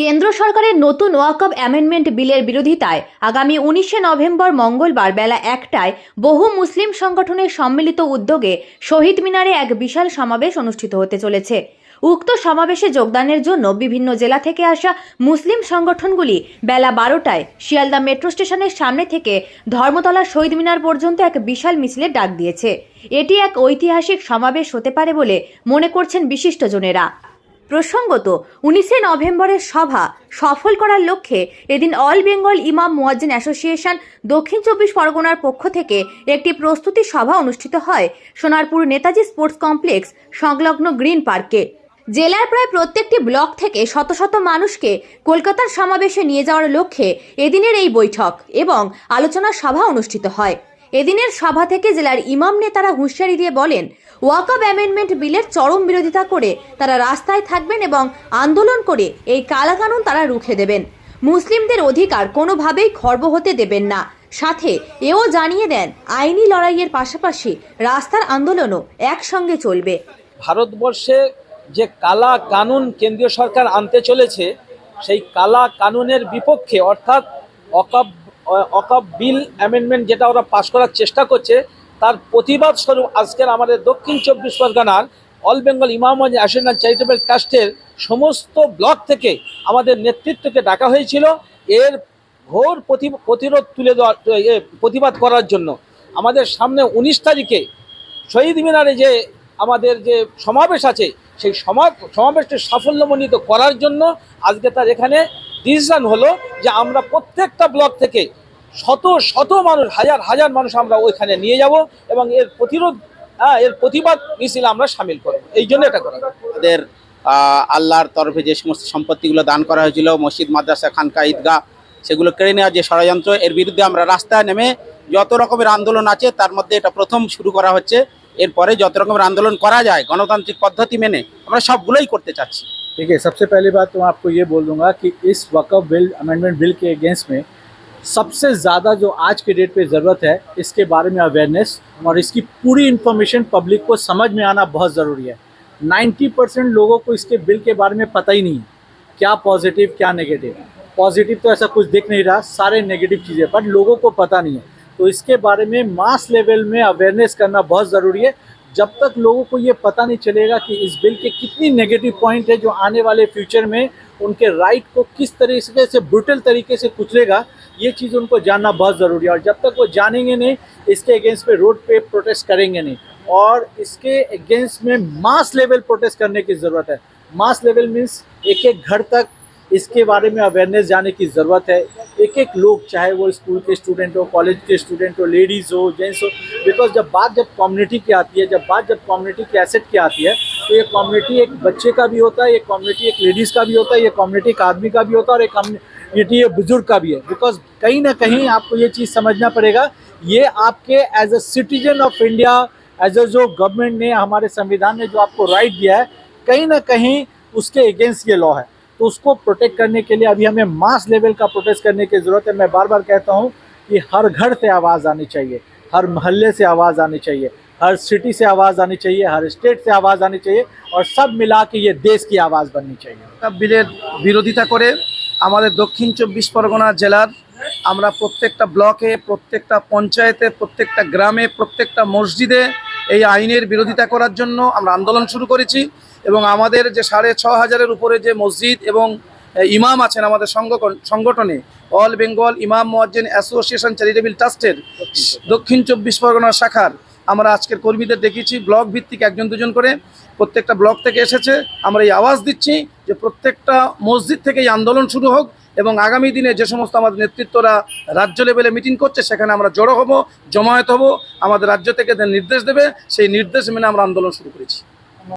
কেন্দ্র সরকারের নতুন ওয়াকফ অ্যামেন্ডমেন্ট বিলের বিরোধিতায় আগামী উনিশে নভেম্বর মঙ্গলবার বেলা একটায় বহু মুসলিম সংগঠনের সম্মিলিত উদ্যোগে শহীদ মিনারে এক বিশাল সমাবেশ অনুষ্ঠিত হতে চলেছে। উক্ত সমাবেশে যোগদানের জন্য বিভিন্ন জেলা থেকে আসা মুসলিম সংগঠনগুলি বেলা বারোটায় শিয়ালদা মেট্রো স্টেশনের সামনে থেকে ধর্মতলা শহীদ মিনার পর্যন্ত এক বিশাল মিছিলের ডাক দিয়েছে। এটি এক ঐতিহাসিক সমাবেশ হতে পারে বলে মনে করছেন বিশিষ্টজনেরা। প্রসঙ্গত, উনিশে নভেম্বরের সভা সফল করার লক্ষ্যে এদিন অল বেঙ্গল ইমাম মুয়াজ্জিন অ্যাসোসিয়েশন দক্ষিণ চব্বিশ পরগনার পক্ষ থেকে একটি প্রস্তুতি সভা অনুষ্ঠিত হয় সোনারপুর নেতাজি স্পোর্টস কমপ্লেক্স, সংলগ্ন গ্রিন পার্কে। জেলার প্রায় প্রত্যেকটি ব্লক থেকে শত শত মানুষকে কলকাতার সমাবেশে নিয়ে যাওয়ার লক্ষ্যে এদিনের এই বৈঠক এবং আলোচনা সভা অনুষ্ঠিত হয়। এদিনের সভা থেকে জেলার ইমাম নেতারা হুঁশিয়ারি দিয়ে বলেন ওয়াকআপ অ্যামেন্ডমেন্ট বিলের চরম বিরোধিতা করে তারা রাস্তায় থাকবেন এবং আন্দোলন করে এই কালাকানুন তারা রুখে দেবেন। মুসলিমদের অধিকার কোনোভাবেই খর্ব হতে দেবেন না। সাথে এও জানিয়ে দেন, আইনি লড়াইয়ের পাশাপাশি রাস্তার আন্দোলনও একসঙ্গে চলবে। ভারতবর্ষে যে কালা কানুন কেন্দ্রীয় সরকার আনতে চলেছে, সেই কালা কানুনের বিপক্ষে, অর্থাৎ অকাব অকাব বিল অ্যামেন্ডমেন্ট যেটা ওরা পাশ করার চেষ্টা করছে তার প্রতিবাদ স্বরূপ আজকের আমাদের দক্ষিণ চব্বিশ পরগনার অল বেঙ্গল ইমাম অ্যাসোসিয়েশন চ্যারিটেবল ট্রাস্টের সমস্ত ব্লক থেকে আমাদের নেতৃত্বকে ডাকা হয়েছিল। এর ঘোর প্রতি- প্রতিরোধ তুলে দেওয়া এ, প্রতিবাদ করার জন্য। আমাদের সামনে উনিশ তারিখে শহীদ মিনারে যে আমাদের যে সমাবেশ আছে সেই সমা সমাবেশটি সাফল্যমণ্ডিত করার জন্য আজকে তার এখানে ডিসিশন হলো যে আমরা প্রত্যেকটা ব্লক থেকে শত শত মানুষ হাজার হাজার মানুষ আমরা ওইখানে নিয়ে যাব এবং এর প্রতিরোধ হ্যাঁ এর প্রতিবাদ মিছিল আমরা সামিল করব। এই জন্য এটা করা আহ, আল্লাহর তরফে যে সমস্ত সম্পত্তিগুলো দান করা হয়েছিল মসজিদ মাদ্রাসা খানকা ঈদগাহ সেগুলো কেড়ে নেওয়ার যে ষড়যন্ত্র এর বিরুদ্ধে আমরা রাস্তায় নেমে যত রকমের আন্দোলন আছে তার মধ্যে এটা প্রথম শুরু করা হচ্ছে। এরপরে যত রকমের আন্দোলন করা যায় গণতান্ত্রিক পদ্ধতি মেনে আমরা সবগুলোই করতে চাচ্ছি। देखिए, सबसे पहली बात तो मैं आपको ये बोल दूँगा कि इस वक़फ़ बिल अमेंडमेंट बिल के अगेंस्ट में सबसे ज़्यादा जो आज के डेट पे ज़रूरत है, इसके बारे में अवेयरनेस और इसकी पूरी इन्फॉर्मेशन पब्लिक को समझ में आना बहुत ज़रूरी है। 90 परसेंट लोगों को इसके बिल के बारे में पता ही नहीं है। क्या पॉजिटिव क्या नेगेटिव पॉजिटिव तो ऐसा कुछ दिख नहीं रहा, सारे नेगेटिव चीज़ें पर लोगों को पता नहीं है। तो इसके बारे में मास लेवल में अवेयरनेस करना बहुत ज़रूरी है। जब तक लोगों को ये पता नहीं चलेगा कि इस बिल के कितनी नेगेटिव पॉइंट है जो आने वाले फ्यूचर में उनके राइट को किस तरीके से ब्रुटल तरीके से कुचलेगा, ये चीज़ उनको जानना बहुत ज़रूरी है। और जब तक वो जानेंगे नहीं, इसके अगेंस्ट पे रोड पे प्रोटेस्ट करेंगे नहीं। और इसके अगेंस्ट में मास लेवल प्रोटेस्ट करने की ज़रूरत है। मास लेवल मीन्स एक एक घर तक इसके बारे में अवेयरनेस जाने की ज़रूरत है। एक एक लोग, चाहे वो स्कूल के स्टूडेंट हो कॉलेज के स्टूडेंट हो लेडीज़ हो जेंट्स हो बिकॉज़ जब बात जब कम्युनिटी की आती है, जब बात जब कम्युनिटी के एसेट की आती है तो ये कम्युनिटी एक बच्चे का भी होता है, ये कम्युनिटी एक लेडीज़ का भी होता है, ये कम्युनिटी एक आदमी का भी होता है, और एक कम्युनिटी ये बुज़ुर्ग का भी है। बिकॉज़ कहीं ना कहीं आपको ये चीज़ समझना पड़ेगा, ये आपके as a citizen of India as a जो गवर्नमेंट ने, हमारे संविधान ने जो आपको राइट दिया है, कहीं ना कहीं उसके अगेंस्ट ये लॉ है। उसको प्रोटेक्ट करने के लिए अभी हमें मास लेवल का प्रोटेस्ट करने की ज़रूरत है मैं बार बार कहता हूँ कि हर घर से आवाज़ आनी चाहिए हर मोहल्ले से आवाज़ आनी चाहिए हर सिटी से आवाज़ आनी चाहिए हर स्टेट से आवाज़ आनी चाहिए और सब मिला के ये देश की आवाज़ बननी चाहिए বিলের বিরোধিতা করে আমাদের দক্ষিণ চব্বিশ পরগনা জেলার আমরা প্রত্যেকটা ব্লকে প্রত্যেকটা পঞ্চায়েতে প্রত্যেকটা গ্রামে প্রত্যেকটা মসজিদে এই আইনের বিরোধিতা করার জন্য আমরা আন্দোলন শুরু করেছি এবং আমাদের যে সাড়ে ছ হাজারের উপরে যে মসজিদ এবং ইমাম আছেন আমাদের সংগঠনে, অল বেঙ্গল ইমাম মোয়াজ্জেন অ্যাসোসিয়েশন চ্যারিটেবল ট্রাস্টের দক্ষিণ চব্বিশ পরগনা শাখার আমরা আজকের কর্মীদের দেখেছি ব্লক ভিত্তিক একজন দুজন করে প্রত্যেকটা ব্লক থেকে এসেছে। আমরা এই আওয়াজ দিচ্ছি যে প্রত্যেকটা মসজিদ থেকে এই আন্দোলন শুরু হোক এবং আগামী দিনে যে সমস্ত আমাদের নেতৃত্বরা রাজ্য লেভেলে মিটিং করছে, সেখানে আমরা জড়ো হব, জমায়েত হব। আমাদের রাজ্য থেকে নির্দেশ দেবে, সেই নির্দেশ মেনে আমরা আন্দোলন শুরু করেছি।